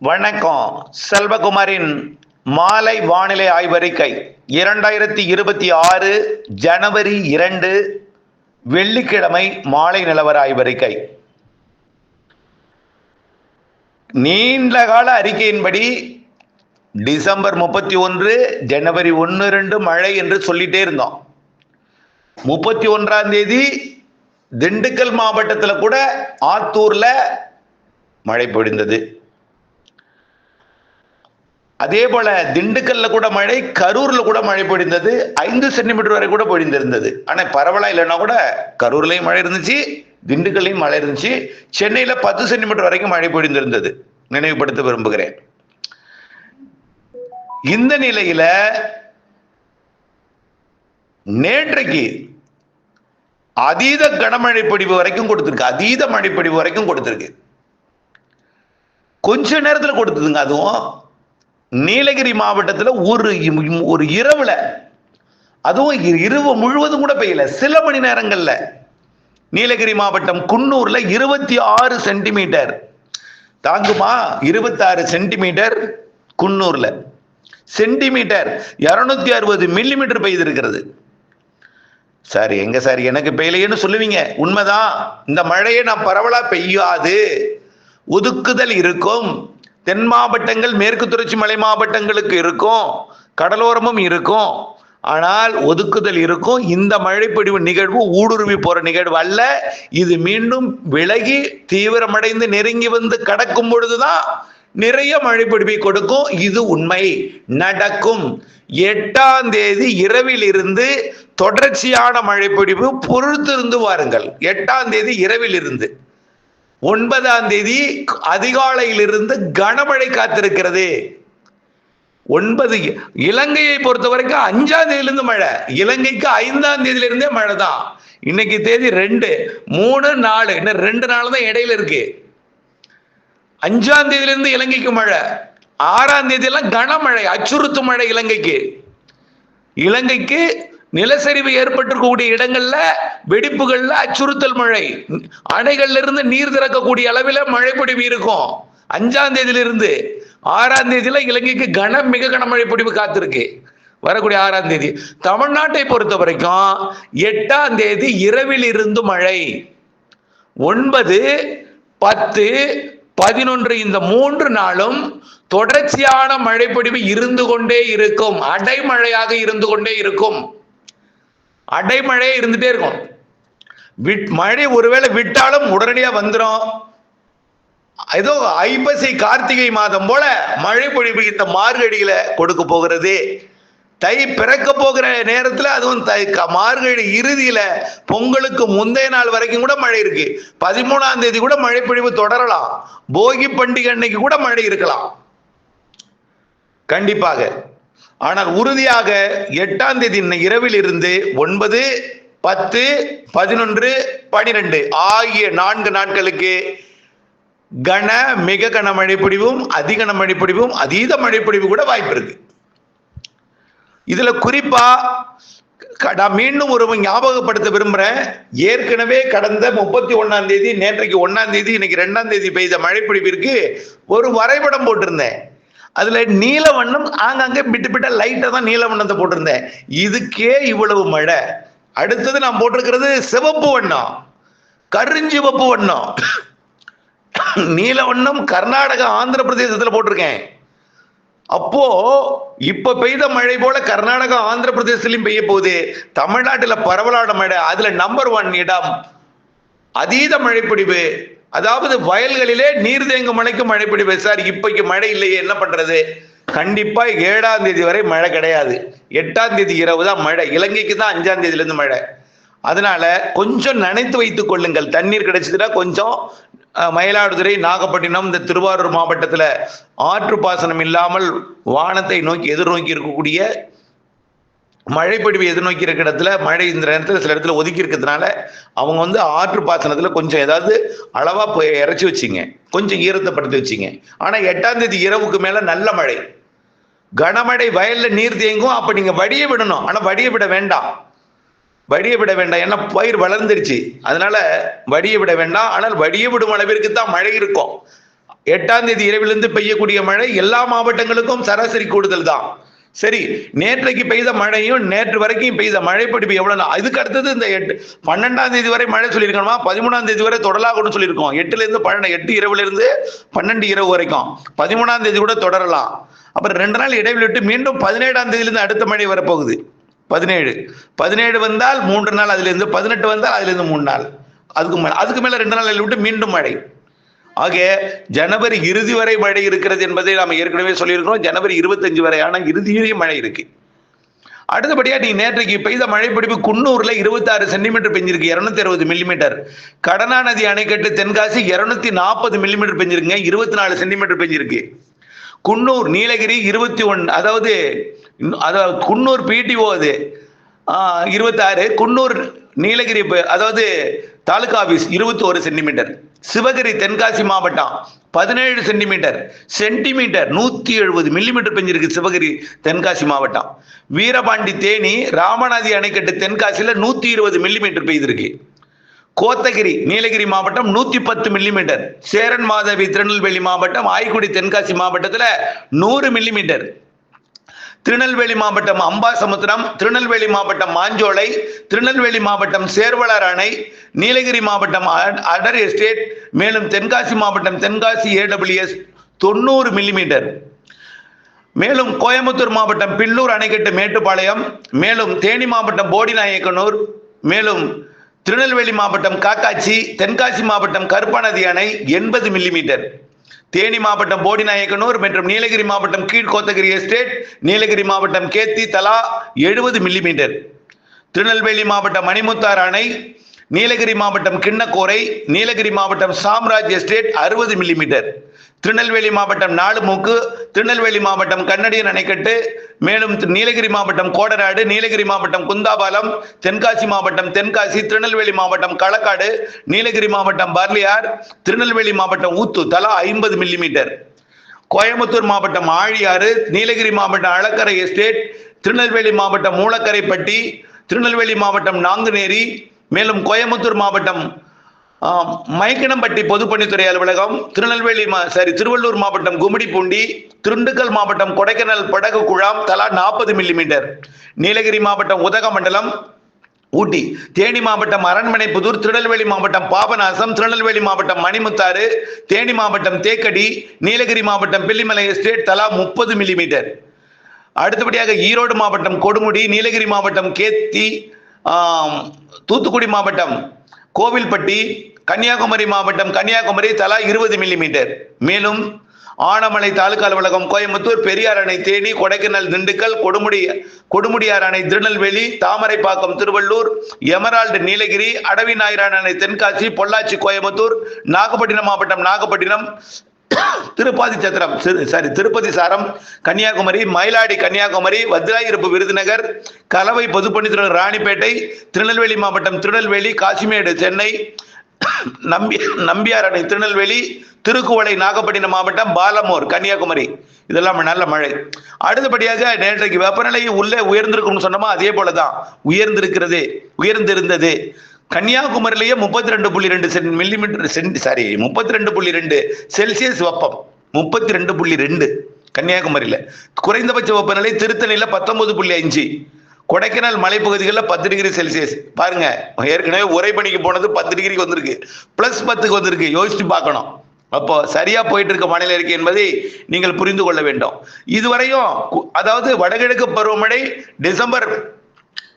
வணக்கம். செல்வகுமாரின் மாலை வானிலை ஆய்வறிக்கை. இரண்டாயிரத்தி இருபத்தி ஆறு ஜனவரி இரண்டு வெள்ளிக்கிழமை மாலை நிலவர ஆய்வறிக்கை. நீண்ட கால அறிக்கையின்படி டிசம்பர் முப்பத்தி ஒன்று ஜனவரி ஒன்று ரெண்டு மழை என்று சொல்லிட்டே இருந்தோம். முப்பத்தி ஒன்றாம் தேதி திண்டுக்கல் மாவட்டத்தில் கூட ஆத்தூர்ல மழை பொழிந்தது. அதே போல திண்டுக்கல்ல கூட மழை கரூர்ல கூட மழை பொழிந்தது ஐந்து சென்டிமீட்டர் வரை கூட பொழிந்திருந்தது. ஆனா பரவலா இல்லைன்னா கூட கரூர்லயும் மழை இருந்துச்சு திண்டுக்கல்லையும் மழை இருந்துச்சு சென்னையில பத்து சென்டிமீட்டர் வரைக்கும் மழை பொழிந்திருந்தது. நினைவுபடுத்த விரும்புகிறேன். இந்த நிலையில நேற்றைக்கு அதீத கனமழை பொழிவு வரைக்கும் கொடுத்துருக்கு. அதீத மழை பொழிவு வரைக்கும் கொடுத்துருக்கு. கொஞ்ச நேரத்தில் கொடுத்ததுங்க அதுவும் நீலகிரி மாவட்டத்தில் ஒரு ஒரு இரவுல அதுவும் இ- இரவு முழுவதும் கூட பெய்யல. சில மணி நேரங்கள்ல. நீலகிரி மாவட்டம் குன்னூர்ல இருபத்தி ஆறு சென்டிமீட்டர். தாங்குமா? இருபத்தாறு சென்டிமீட்டர் குன்னூர்ல. சென்டிமீட்டர் இருநூத்தி அறுபது மில்லிமீட்டர் பெய்திருக்கிறது. சார் எங்க சார் எனக்கு பெய்யலையேன்னு சொல்லுவீங்க. உண்மைதான். இந்த மழையை நான் பரவலா பெய்யாது. ஒதுக்குதல் இருக்கும். தென் மாவட்டங்கள் மேற்கு தொடர்ச்சி மலை மாவட்டங்களுக்கு இருக்கும் கடலோரமும் இருக்கும். ஆனால் ஒதுக்குதல் இருக்கும். இந்த மழைப்பொழிவு நிகழ்வு ஊடுருவி போற நிகழ்வு அல்ல. இது மீண்டும் விலகி தீவிரமடைந்து நெருங்கி வந்து கடக்கும் பொழுதுதான் நிறைய மழைப்பொழிவை கொடுக்கும். இது உண்மை. நடக்கும். எட்டாம் தேதி இரவில் இருந்து தொடர்ச்சியான மழைப்பொழிவு பொறுத்திருந்து வாருங்கள். எட்டாம் தேதி இரவில் இருந்து ஒன்பதாம் தேதி அதிகாலையிலிருந்து கனமழை காத்திருக்கிறது. ஒன்பது இலங்கையை பொறுத்த வரைக்கும் அஞ்சாம் தேதியிலிருந்து மழை. இலங்கைக்கு ஐந்தாம் தேதியிலிருந்தே மழை தான். இன்னைக்கு தேதி ரெண்டு மூணு நாலு இன்னும் ரெண்டு நாள் தான் இடையில இருக்கு. அஞ்சாம் தேதியிலிருந்து இலங்கைக்கு மழை. ஆறாம் தேதியெல்லாம் கனமழை அச்சுறுத்தும் மழை இலங்கைக்கு. இலங்கைக்கு நிலச்சரிவு ஏற்பட்டிருக்கக்கூடிய இடங்கள்ல வெடிப்புகள்ல அச்சுறுத்தல் மழை. அணைகள்ல இருந்து நீர் திறக்கக்கூடிய அளவில் மழை பொடிவு இருக்கும். அஞ்சாம் தேதியிலிருந்து ஆறாம் தேதியில இலங்கைக்கு கன மிக கனமழை பொடிவு காத்திருக்கு. வரக்கூடிய ஆறாம் தேதி. தமிழ்நாட்டை பொறுத்த வரைக்கும் எட்டாம் தேதி இரவில் இருந்து மழை. ஒன்பது பத்து பதினொன்று இந்த மூன்று நாளும் தொடர்ச்சியான மழைப்பொடிவு இருந்து கொண்டே இருக்கும். அடைமழையாக இருந்து கொண்டே இருக்கும். அடைமழையே இருந்துட்டே இருக்கும். விட் மழை ஒருவேளை விட்டாலும் உடனடியா வந்துடும் ஏதோ ஐப்பசி கார்த்திகை மாதம் போல மழை பொழிவு இந்த மார்கழியில கொடுக்க போகிறது. தை பிறக்க போகிற நேரத்துல அதுவும் தை க- மார்கழி இறுதியில பொங்கலுக்கு முந்தைய நாள் வரைக்கும் கூட மழை இருக்கு. பதிமூணாம் தேதி கூட மழை பொழிவு தொடரலாம். போகி பண்டிகை அன்னைக்கு கூட மழை இருக்கலாம். கண்டிப்பாக. ஆனால் உறுதியாக எட்டாம் தேதி இரவில் இருந்து ஒன்பது பத்து பதினொன்று பனிரெண்டு ஆகிய நான்கு நாட்களுக்கு கன மிக கன மழைப்பொழிவும் அதிகன மழைப்பொழிவும் அதீத மழைப்பொழிவு கூட வாய்ப்பு இருக்கு. இதுல குறிப்பா நான் மீண்டும் ஒரு ஞாபகப்படுத்த விரும்புறேன். ஏற்கனவே கடந்த முப்பத்தி ஒன்னாம் தேதி நேற்றைக்கு ஒன்னாம் தேதி இன்னைக்கு ரெண்டாம் தேதி பெய்த மழைப்பொழிவிற்கு ஒரு வரைபடம் போட்டிருந்தேன். அதுல நீல வண்ணம் ஆங்காங்கே விட்டு விட்ட லைட்டா தான் நீல வண்ணத்தை போட்டிருந்தேன். இதுக்கே இவ்வளவு மழை. அடுத்தது நான் போட்டிருக்கிறது சிவப்பு வண்ணம். கருஞ்சிவப்பு வண்ணம். நீல வண்ணம் கர்நாடகா ஆந்திர பிரதேசத்துல போட்டிருக்கேன். அப்போ இப்ப பெய்த மழை போல கர்நாடகா ஆந்திர பிரதேசத்திலும் பெய்ய போகுது. தமிழ்நாட்டுல பரவலான மழை. அதுல நம்பர் ஒன் இடம். அதீத மழைப்பிடிவு. அதாவது வயல்களிலே நீர் தேங்கும் மழைக்கு மழைப்பிடிவு சார் இப்பைக்கு மழை இல்லையே என்ன பண்றது? கண்டிப்பா ஏழாம் தேதி வரை மழை கிடையாது. எட்டாம் தேதி இரவு தான் மழை. இலங்கைக்கு தான் அஞ்சாம் தேதியில இருந்து மழை. அதனால கொஞ்சம் நனைத்து வைத்துக் கொள்ளுங்கள். தண்ணீர் கிடைச்சதுன்னா கொஞ்சம் மயிலாடுதுறை நாகப்பட்டினம் இந்த திருவாரூர் மாவட்டத்துல ஆற்று பாசனம் இல்லாமல் வானத்தை நோக்கி எதிர்நோக்கி இருக்கக்கூடிய மழைப்பொழிவு எதிர்நோக்கி இருக்கிற இடத்துல மழை இந்த நேரத்தில் சில இடத்துல ஒதுக்கி இருக்கிறதுனால அவங்க வந்து ஆற்று பாசனத்தில் கொஞ்சம் ஏதாவது அளவாக போய் இறைச்சி வச்சிங்க. கொஞ்சம் ஈரத்தைப்படுத்தி வச்சிங்க. ஆனால் எட்டாம் தேதி இரவுக்கு மேலே நல்ல மழை. கனமழை வயலில் நீர் தேங்கும் அப்போ நீங்கள் வடிய விடணும். ஆனால் வடிய விட வேண்டாம். வடிய விட வேண்டாம். ஏன்னா பயிர் வளர்ந்துருச்சு. அதனால வடிய விட வேண்டாம். ஆனால் வடிய விடும் அளவிற்கு தான் மழை இருக்கும். எட்டாம் தேதி இரவிலிருந்து பெய்யக்கூடிய மழை எல்லா மாவட்டங்களுக்கும் சராசரி கூடுதல் தான். சரி நேற்றைக்கு பெய்த மழையும் நேற்று வரைக்கும் பெய்த மழை படிப்பு எவ்வளவு அதுக்கு அடுத்தது இந்த எட்டு பன்னெண்டாம் தேதி வரை மழை சொல்லியிருக்கணுமா? பதிமூணாம் தேதி வரை தொடலாகணும்னு சொல்லியிருக்கோம். எட்டுல இருந்து பன்னெண்டு எட்டு இரவுல இருந்து பன்னெண்டு இரவு வரைக்கும். பதிமூணாம் தேதி கூட தொடரலாம். அப்புறம் ரெண்டு நாள் இடைவெளி விட்டு மீண்டும் பதினேழாம் தேதியிலிருந்து அடுத்த மழை வரப்போகுது. பதினேழு. பதினேழு வந்தால் மூன்று நாள் அதுலேருந்து பதினெட்டு வந்தால் அதுலேருந்து மூணு நாள். அதுக்கு மேலே அதுக்கு மேலே ரெண்டு நாள் விட்டு மீண்டும் மழை. ஆக ஜனவரி இறுதி வரை மழை இருக்கிறது என்பதை நாம் ஏற்கனவே சொல்லியிருக்கிறோம். ஜனவரி இருபத்தஞ்சு வரையான ஆனால் இறுதியிலேயும் மழை இருக்கு. அடுத்தபடியாக நீ நேற்றைக்கு பெய்த மழைப்பிடிப்பு குன்னூரில் இருபத்தாறு சென்டிமீட்டர் பெஞ்சிருக்கு. இரநூத்தி அறுபது மில்லிமீட்டர். கடனா நதி அணைக்கட்டு தென்காசி இரநூத்தி நாற்பது மில்லிமீட்டர் பெஞ்சிருக்குங்க. இருபத்தி நாலு சென்டிமீட்டர் பெஞ்சிருக்கு. குன்னூர் நீலகிரி இருபத்தி ஒன் அதாவது அதாவது குன்னூர் பிடிஓ அது. இருபத்தாறு. குன்னூர் நீலகிரி அதாவது தாலுகா ஆஃபீஸ் இருபத்தி ஒரு சென்டிமீட்டர். சிவகிரி தென்காசி மாவட்டம் பதினேழு சென்டிமீட்டர் சென்டிமீட்டர் நூத்தி எழுபது மில்லிமீட்டர் பெஞ்சிருக்கு சிவகிரி தென்காசி மாவட்டம். வீரபாண்டி தேனி ராமநாதி அணைக்கட்டு தென்காசியில நூத்தி இருபது மில்லிமீட்டர் பெய்திருக்கு. கோத்தகிரி நீலகிரி மாவட்டம் நூத்தி பத்து மில்லிமீட்டர் சேரன் மாதவி திருநெல்வேலி மாவட்டம் ஆய்க்குடி தென்காசி மாவட்டத்துல நூறு மில்லிமீட்டர் திருநெல்வேலி மாவட்டம் அம்பாசமுத்திரம் திருநெல்வேலி மாவட்டம் மாஞ்சோலை திருநெல்வேலி மாவட்டம் சேர்வலார் அணை நீலகிரி மாவட்டம் அடர் எஸ்டேட் மேலும் தென்காசி மாவட்டம் தென்காசி ஏடபிள்யூஎஸ் தொண்ணூறு மில்லிமீட்டர். மேலும் கோயம்புத்தூர் மாவட்டம் பில்லூர் அணைக்கட்டு மேட்டுப்பாளையம் மேலும் தேனி மாவட்டம் போடிநாயக்கனூர் மேலும் திருநெல்வேலி மாவட்டம் காக்காட்சி தென்காசி மாவட்டம் கருப்பாநதி அணை எண்பது மில்லிமீட்டர். தேனி மாவட்டம் போடிநாயக்கனூர் மற்றும் நீலகிரி மாவட்டம் கீழ்கோத்தகிரி எஸ்டேட் நீலகிரி மாவட்டம் கேத்தி தலா எழுபது மில்லிமீட்டர். திருநெல்வேலி மாவட்டம் மணிமுத்தார் அணை நீலகிரி மாவட்டம் கிண்ணக்கோரை நீலகிரி மாவட்டம் சாம்ராஜ் எஸ்டேட் அறுபது மில்லிமீட்டர். திருநெல்வேலி மாவட்டம் நாலுமூக்கு திருநெல்வேலி மாவட்டம் கண்ணடியன் அணைக்கட்டு மேலும் நீலகிரி மாவட்டம் கோடநாடு நீலகிரி மாவட்டம் குந்தாபாலம் தென்காசி மாவட்டம் தென்காசி திருநெல்வேலி மாவட்டம் களக்காடு நீலகிரி மாவட்டம் பர்லியார் திருநெல்வேலி மாவட்டம் ஊத்து தலா ஐம்பது மில்லிமீட்டர். கோயம்புத்தூர் மாவட்டம் ஆழியாறு நீலகிரி மாவட்டம் அழக்கரை எஸ்டேட் திருநெல்வேலி மாவட்டம் மூலக்கரைப்பட்டி திருநெல்வேலி மாவட்டம் நாங்குநேரி மேலும் கோயம்புத்தூர் மாவட்டம் ஆம், மைக்கனம்பட்டி பொதுப்பணித்துறை அலுவலகம் திருநெல்வேலி மா சாரி திருவள்ளூர் மாவட்டம் கும்மிடிப்பூண்டி திண்டுக்கல் மாவட்டம் கொடைக்கானல் படகு குழாம் தலா நாற்பது மில்லிமீட்டர் நீலகிரி மாவட்டம் உதகமண்டலம் ஊட்டி. தேனி மாவட்டம் அரண்மனைப்புதூர் திருநெல்வேலி மாவட்டம் பாபநாசம் திருநெல்வேலி மாவட்டம் மணிமுத்தாறு தேனி மாவட்டம் தேக்கடி நீலகிரி மாவட்டம் பில்லிமலை எஸ்டேட் தலா முப்பது மில்லிமீட்டர் அடுத்தபடியாக ஈரோடு மாவட்டம் கொடுமுடி நீலகிரி மாவட்டம் கேத்தி தூத்துக்குடி மாவட்டம் கோவில்பட்டி கன்னியாகுமரி மாவட்டம் கன்னியாகுமரி தலா இருபது மில்லிமீட்டர் மேலும் ஆனமலை தாலுகா அலுவலகம் கோயம்புத்தூர் பெரியார் அணை தேனி கொடைக்கானல் திண்டுக்கல் கொடுமுடி கொடுமுடியார் அணை திருநெல்வேலி தாமரைப்பாக்கம் திருவள்ளூர் எமரால்டு நீலகிரி அடவி நாயரான் அணை தென்காசி பொள்ளாச்சி கோயம்புத்தூர் நாகப்பட்டினம் மாவட்டம் நாகப்பட்டினம் திருப்பாதி சத்திரம் சாரி திருப்பதி சாரம் கன்னியாகுமரி மயிலாடி கன்னியாகுமரி வத்ராயிருப்பு விருதுநகர் கலவை பொதுப்பணித்துறை ராணிப்பேட்டை திருநெல்வேலி மாவட்டம் திருநெல்வேலி காசிமேடு சென்னை நம்பி நம்பியார் அணை திருநெல்வேலி திருக்குவளை நாகப்பட்டினம் மாவட்டம் பாலமூர் கன்னியாகுமரி. இதெல்லாம் நல்ல மழை. அடுத்தபடியாக நேற்றைக்கு வெப்பநிலை உள்ளே உயர்ந்திருக்கும்னு சொன்னோமா? அதே போலதான். உயர்ந்திருக்கிறது உயர்ந்திருந்தது. கன்னியாகுமரியிலேயே முப்பத்தி ரெண்டு புள்ளி ரெண்டு சென் மில்லிமீட்டர் சென்டி சாரி முப்பத்தி ரெண்டு புள்ளி ரெண்டு செல்சியஸ் வெப்பம். முப்பத்தி ரெண்டு புள்ளி ரெண்டு கன்னியாகுமரியில். குறைந்தபட்ச வெப்பநிலை திருத்தணியில் பத்தொன்பது புள்ளி அஞ்சு கொடைக்கானல் மலைப்பகுதிகளில் பத்து டிகிரி செல்சியஸ் பாருங்க ஏற்கனவே உரை பணிக்கு போனது பத்து டிகிரிக்கு வந்திருக்கு. பிளஸ் பத்துக்கு வந்திருக்கு. யோசிச்சு பார்க்கணும். அப்போ சரியா போயிட்டு இருக்க வானிலை இருக்கு என்பதை நீங்கள் புரிந்து கொள்ள வேண்டும். இதுவரையும் கு- அதாவது வடகிழக்கு பருவமழை டிசம்பர்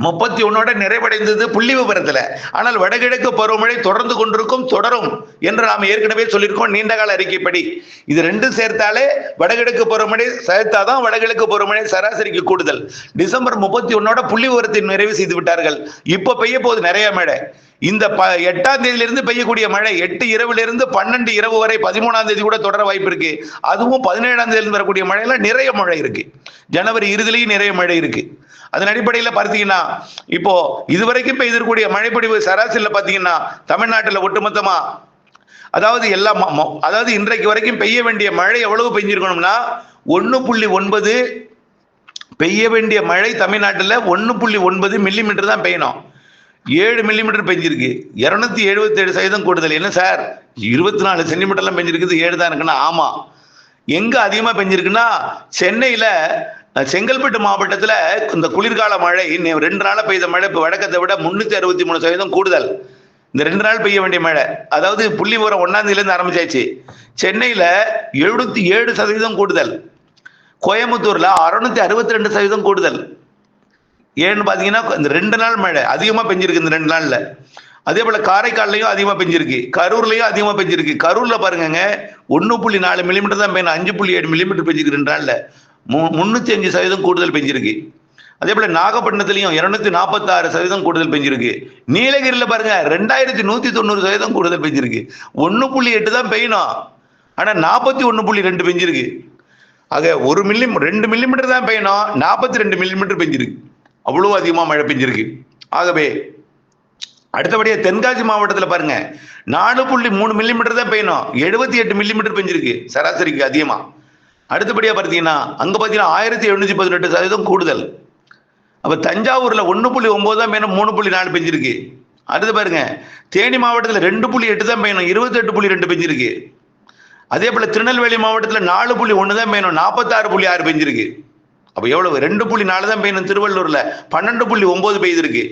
முப்பத்தி ஒன்னோட நிறைவடைந்தது புள்ளி விவரத்துல ஆனால் வடகிழக்கு பருவமழை தொடர்ந்து கொண்டிருக்கும் தொடரும் என்று நாம் ஏற்கனவே சொல்லியிருக்கோம். நீண்டகால அறிக்கைப்படி. இது ரெண்டும் சேர்த்தாலே வடகிழக்கு பருவமழை சேர்த்தாதான் வடகிழக்கு பருவமழை சராசரிக்கு கூடுதல். டிசம்பர் முப்பத்தி ஒன்னோட புள்ளி விவரத்தை நிறைவு செய்து விட்டார்கள். இப்ப பெய்ய போது நிறைய மேடை. இந்த ப எட்டாம் தேதியிலிருந்து பெய்யக்கூடிய மழை எட்டு இரவிலிருந்து பன்னெண்டு இரவு வரை பதிமூணாம் தேதி கூட தொடர வாய்ப்பு இருக்கு. அதுவும் பதினேழாம் தேதியிலிருந்து வரக்கூடிய மழையில நிறைய மழை இருக்கு. ஜனவரி இறுதியிலையும் நிறைய மழை இருக்கு. அதன் அடிப்படையில் பார்த்தீங்கன்னா இப்போ இதுவரைக்கும் பெய்திருக்கக்கூடிய மழைப்பொழிவு சராசரியில் பார்த்தீங்கன்னா தமிழ்நாட்டில் ஒட்டுமொத்தமா அதாவது எல்லா ம- ம- அதாவது இன்றைக்கு வரைக்கும் பெய்ய வேண்டிய மழை எவ்வளவு பெஞ்சிருக்கணும்னா ஒன்று புள்ளி ஒன்பது பெய்ய வேண்டிய மழை தமிழ்நாட்டில் ஒன்று புள்ளி ஒன்பது மில்லிமீட்டர் தான் பெய்யணும். ஏழு மில்லிமீட்டர் பெஞ்சிருக்கு. இரநூத்தி எழுபத்தி ஏழு சதவீதம் கூடுதல் என்ன சார்? இருபத்தி நாலு சென்டிமீட்டர்லாம் பெஞ்சிருக்குது. ஏழு தான் இருக்குன்னா ஆமா. எங்க அதிகமா பெஞ்சிருக்குன்னா சென்னையில செங்கல்பட்டு மாவட்டத்தில் இந்த குளிர்கால மழை இன்னும் ரெண்டு நாளாக பெய்த மழை இப்போ வடக்கத்தை விட முந்நூற்றி அறுபத்தி மூணு சதவீதம் கூடுதல். இந்த ரெண்டு நாள் பெய்ய வேண்டிய மழை. அதாவது புள்ளி உரம் ஒன்னாம் ஆரம்பிச்சாச்சு. சென்னையில் எழுபத்தி ஏழு சதவீதம் கூடுதல். கோயம்புத்தூரில் அறுநூத்தி அறுபத்தி ரெண்டு சதவீதம் கூடுதல். ஏன்னு பார்த்தீங்கன்னா இந்த ரெண்டு நாள் மழை அதிகமாக பெஞ்சிருக்கு இந்த ரெண்டு நாளில். அதே போல் காரைக்கால்லையும் அதிகமாக பெஞ்சிருக்கு. கரூர்லையும் அதிகமாக பெஞ்சிருக்கு. கரூரில் பாருங்கங்க ஒன்று புள்ளி நாலு மில்லிமீட்டர் தான் பெய்யணும் அஞ்சு புள்ளி ஏழு மில்லிமீட்டர் பெஞ்சிருக்கு ரெண்டு நாளில். மு- முந்நூற்றி அஞ்சு சதவீதம் கூடுதல் பெஞ்சிருக்கு. அதே போல் நாகப்பட்டினத்துலையும் இரநூத்தி நாற்பத்தாறு சதவீதம் கூடுதல் பெஞ்சிருக்கு. நீலகிரியில் பாருங்க ரெண்டாயிரத்தி நூற்றி தொண்ணூறு சதவீதம் கூடுதல் பெஞ்சிருக்கு. ஒன்று புள்ளி எட்டு தான் பெய்யணும். ஆனால் நாற்பத்தி ஒன்று புள்ளி ரெண்டு பெஞ்சிருக்கு. ஆக ஒரு மில்லி ரெண்டு மில்லிமீட்டர் தான் பெய்யணும். நாற்பத்தி ரெண்டு மில்லிமீட்டர் பெஞ்சிருக்கு. அவ்வளோ அதிகமாக மழை பெஞ்சிருக்கு. ஆகவே அடுத்தபடியாக தென்காசி மாவட்டத்தில் பாருங்க நாலு புள்ளி மூணு மில்லிமீட்டர் தான் பெய்யணும். எழுபத்தி எட்டு மில்லிமீட்டர் பெஞ்சிருக்கு சராசரிக்கு அதிகமாக அடுத்தபடியாக பார்த்தீங்கன்னா அங்கே பார்த்தீங்கன்னா ஆயிரத்தி எழுநூற்றி பதினெட்டு சதவீதம் கூடுதல். அப்போ தஞ்சாவூரில் ஒன்று புள்ளி ஒம்பது தான் பெய்யணும் மூணு புள்ளி நாலு பெஞ்சிருக்கு. அடுத்து பாருங்க தேனி மாவட்டத்தில் ரெண்டு புள்ளி எட்டு தான் பெய்யணும் இருபத்தெட்டு புள்ளி ரெண்டு பெஞ்சிருக்கு. அதே போல் திருநெல்வேலி மாவட்டத்தில் நாலு புள்ளி ஒன்று தான் பெய்யணும் நாற்பத்தாறு புள்ளி ஆறு பெஞ்சிருக்கு. அப்போ எவ்வளவு? ரெண்டு புள்ளி நாலு தான் பெய்யணும் திருவள்ளூர்ல. பன்னெண்டு புள்ளி ஒன்பது பெய்திருக்கு.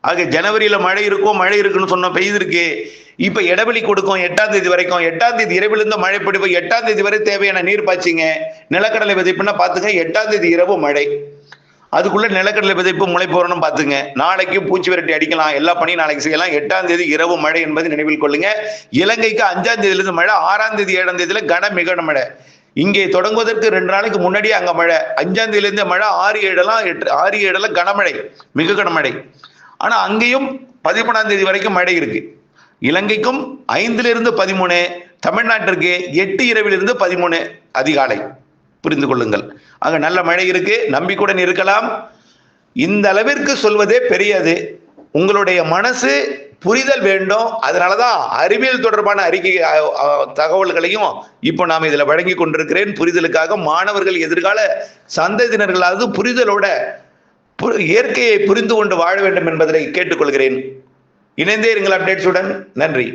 ஆக ஜனவரியில மழை இருக்கும் மழை இருக்குன்னு சொன்னோம் பெய்திருக்கு. இப்ப இடைவெளி கொடுக்கும் எட்டாம் தேதி வரைக்கும். எட்டாம் தேதி இரவில் இருந்து மழை பிடிப்பு எட்டாம் தேதி வரை தேவையான நீர் பாய்ச்சிங்க. நிலக்கடலை விதைப்புன்னா பாத்துங்க எட்டாம் தேதி இரவு மழை. அதுக்குள்ள நிலக்கடலை விதைப்பு முளை போறணும் பாத்துங்க நாளைக்கு பூச்சி விரட்டி அடிக்கலாம். எல்லா பணியும் நாளைக்கு செய்யலாம். எட்டாம் தேதி இரவு மழை என்பதை நினைவில் கொள்ளுங்க. இலங்கைக்கு அஞ்சாம் தேதியிலிருந்து மழை ஆறாம் தேதி ஏழாம் தேதியில கன மிக மழை. இங்கே தொடங்குவதற்கு ரெண்டு நாளைக்கு முன்னாடியே அங்கே மழை. அஞ்சாம் தேதியிலேருந்து மழை ஆறு ஏழெல்லாம் எட்டு ஆறு ஏழெல்லாம் கனமழை மிக கனமழை. ஆனால் அங்கேயும் பதிமூணாம் தேதி வரைக்கும் மழை இருக்கு. இலங்கைக்கும் ஐந்திலிருந்து பதிமூணு தமிழ்நாட்டிற்கு எட்டு இரவிலிருந்து பதிமூணு அதிகாலை. புரிந்து கொள்ளுங்கள். அங்க நல்ல மழை இருக்கு. நம்பிக்கையுடன் இருக்கலாம். இந்த அளவிற்கு சொல்வதே பெரியது. உங்களுடைய மனசு புரிதல் வேண்டும். அதனால தான் அறிவியல் தொடர்பான அறிக்கை தகவல்களையும் இப்போ நாம் இதில் வழங்கி கொண்டிருக்கிறேன். புரிதலுக்காக மாணவர்கள் எதிர்கால சந்ததியினர்களாவது புரிதலோட இயற்கையை புரிந்து கொண்டு வாழ வேண்டும் என்பதை கேட்டுக்கொள்கிறேன். இணைந்தே இருங்கள் அப்டேட்ஸுடன் நன்றி.